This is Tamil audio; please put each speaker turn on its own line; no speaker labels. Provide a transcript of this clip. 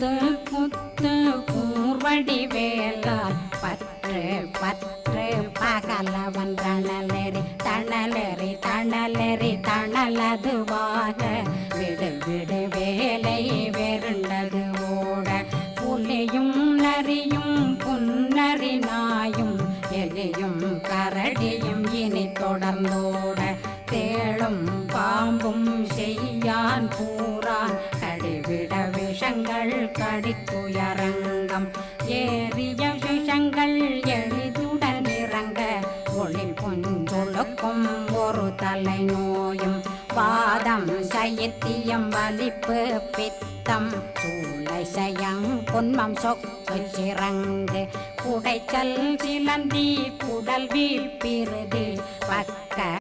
பத்து முத்து கூர்வடிவேலால் பற்று பற்று பகலவன் தணலெறி தணலெறி தணலெறி தணலதுவாக. விடு விடு வேலை வெருண்டது ஓட. புலியும் நரியும் புன்னறி நாயும் எலியும் கரடியும் இனி தொடர்ந்தோட. தேளும் பாம்பும் செய்யான் பூ கடிக்கு கடித்துயரங்கம். ஏறிய விஷங்கள் எளிதுடன் இறங்க ஒளில் புஞ்சொழுக்கும் ஒரு தலை நோயும் பாதம் சயத்தியம் வலிப்பு பித்தம் சூளை சயம் பொன்மம் சொக்கு சிறங்கு குடைச்சல் சிலந்தி குடல் வீழ்பிருதி பக்க